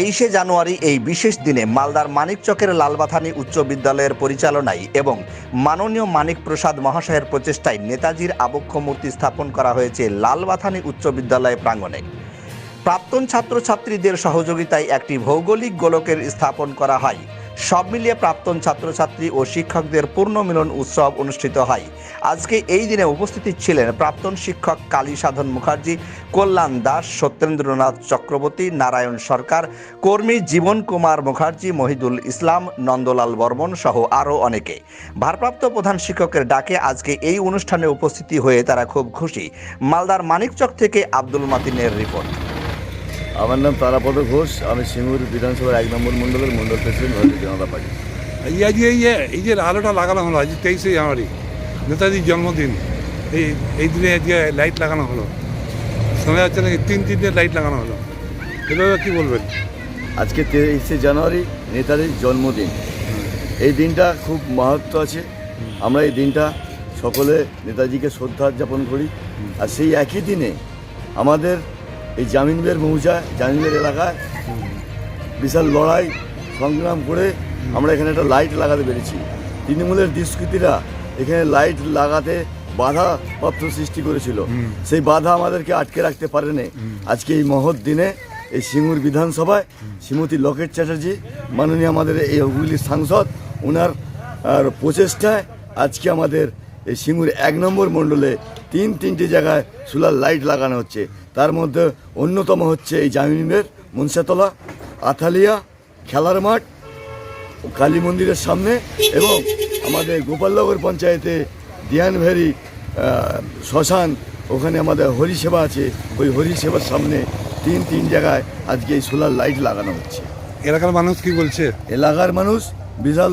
তেইশে জানুয়ারি এই বিশেষ দিনে মালদার মানিকচকের লালবাথানি উচ্চ বিদ্যালয়ের পরিচালনায় এবং মাননীয় মানিক প্রসাদ মহাশয়ের প্রচেষ্টায় নেতাজির আবক্ষ মূর্তি স্থাপন করা হয়েছে লালবাথানি উচ্চ বিদ্যালয় প্রাঙ্গণে। প্রাক্তন ছাত্রছাত্রীদের সহযোগিতায় একটি ভৌগোলিক গোলকের স্থাপন করা হয়। সব মিলিয়ে প্রাক্তন ছাত্রছাত্রী ও শিক্ষকদের পূর্ণ মিলন উৎসব অনুষ্ঠিত হয়। আজকে এই দিনে উপস্থিত ছিলেন প্রাক্তন শিক্ষক কালী সাধন মুখার্জি, কল্যাণ দাস, সত্যেন্দ্রনাথ চক্রবর্তী, নারায়ণ সরকার, কর্মী জীবন কুমার মুখার্জি, মহিদুল ইসলাম, নন্দলাল বর্মন সহ আরও অনেকে। ভারপ্রাপ্ত প্রধান শিক্ষকের ডাকে আজকে এই অনুষ্ঠানে উপস্থিতি হয়ে তারা খুব খুশি। মালদার মানিকচক থেকে আব্দুল মাতিনের রিপোর্ট। আমার নাম তারাপদ ঘোষ আমি সিঙ্গুর বিধানসভার এক নম্বর মণ্ডলের মণ্ডল প্রেসিডেন্ট ভারতীয় জনতা পার্টি। এই আজকে এই যে এই যে আলোটা লাগানো হলো আজ তেইশে জানুয়ারি নেতাজির জন্মদিন এই এই দিনে আজকে লাইট লাগানো হলো শোনা যাচ্ছে নাকি তিন তিনটে লাইট লাগানো হলো। এভাবে কী বলবেন? আজকে তেইশে জানুয়ারি নেতাজির জন্মদিন। এই দিনটা খুব মাহাত্ম আছে। আমরা এই দিনটা সকলে নেতাজিকে শ্রদ্ধা যাপন করি। আর সেই একই দিনে আমাদের এই জামিনবের মৌজা জামিনবের এলাকায় বিশাল লড়াই, সংগ্রাম করে আমরা এখানে একটা লাইট লাগাতে পেরেছি। তৃণমূলের দুষ্কৃতীরা এখানে লাইট লাগাতে বাধা পত্র সৃষ্টি করেছিল। সেই বাধা আমাদেরকে আটকে রাখতে পারেনি। আজকে এই মহৎ দিনে এই সিঙ্গুর বিধানসভায় শ্রীমতী লকেট চ্যাটার্জি, মাননীয় আমাদের এই হুগলির সাংসদ ওনার প্রচেষ্টায় আজকে আমাদের এই সিঙ্গুর এক নম্বর মণ্ডলে তিন তিনটি জায়গায় সোলার লাইট লাগানো হচ্ছে। তার মধ্যে অন্যতম হচ্ছে এই জামিনের মনসাতলা আথালিয়া খেলার মাঠ কালী মন্দিরের সামনে এবং আমাদের গোপালনগর পঞ্চায়েতে দিয়ানভেরি শ্মশান ওখানে আমাদের হরিসেবা আছে। ওই হরিসেবার সামনে তিন তিন জায়গায় আজকে এই সোলার লাইট লাগানো হচ্ছে। এলাকার মানুষ কি বলছে? এলাকার মানুষ বিশাল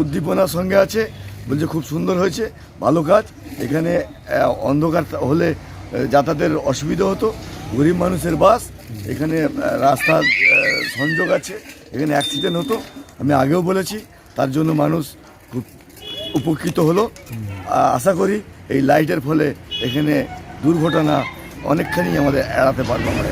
উদ্দীপনার সঙ্গে আছে। বলছে খুব সুন্দর হয়েছে, ভালো কাজ। এখানে অন্ধকার হলে যাতায়াতের অসুবিধা হতো। গরিব মানুষের বাস, এখানে রাস্তার সংযোগ আছে। এখানে অ্যাক্সিডেন্ট হতো। আমি আগেও বলেছি, তার জন্য মানুষ খুব উপকৃত হলো। আশা করি এই লাইটের ফলে এখানে দুর্ঘটনা অনেকখানি আমাদের এড়াতে পারব আমরা।